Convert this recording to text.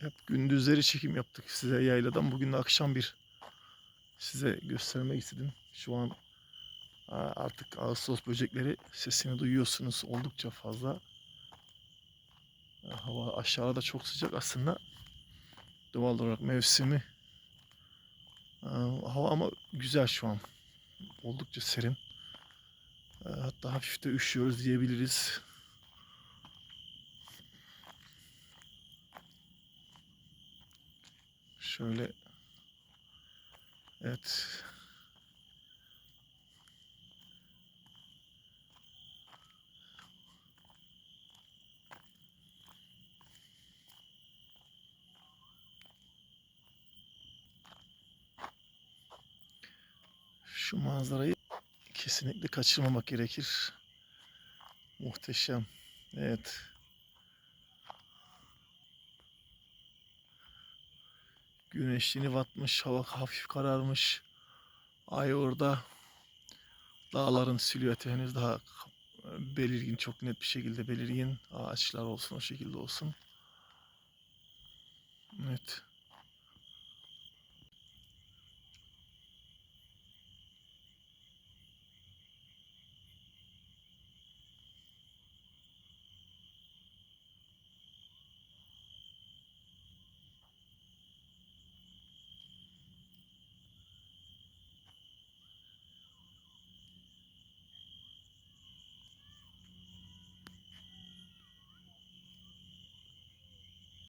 Hep gündüzleri çekim yaptık size yayladan. Bugün de akşam bir size göstermek istedim. Şu an artık Ağustos böcekleri sesini duyuyorsunuz oldukça fazla. Hava aşağıda çok sıcak aslında. Doğal olarak mevsimi. Aa, Hava ama güzel şu an. Oldukça serin. Ee, Hatta hafif de üşüyoruz diyebiliriz. Şöyle Evet. Şu manzarayı kesinlikle kaçırmamak gerekir. Muhteşem. Evet. Güneşliğini batmış, hava hafif kararmış. Ay orada. Dağların silüeti henüz daha belirgin, çok net bir şekilde belirgin. Ağaçlar olsun o şekilde olsun. Evet.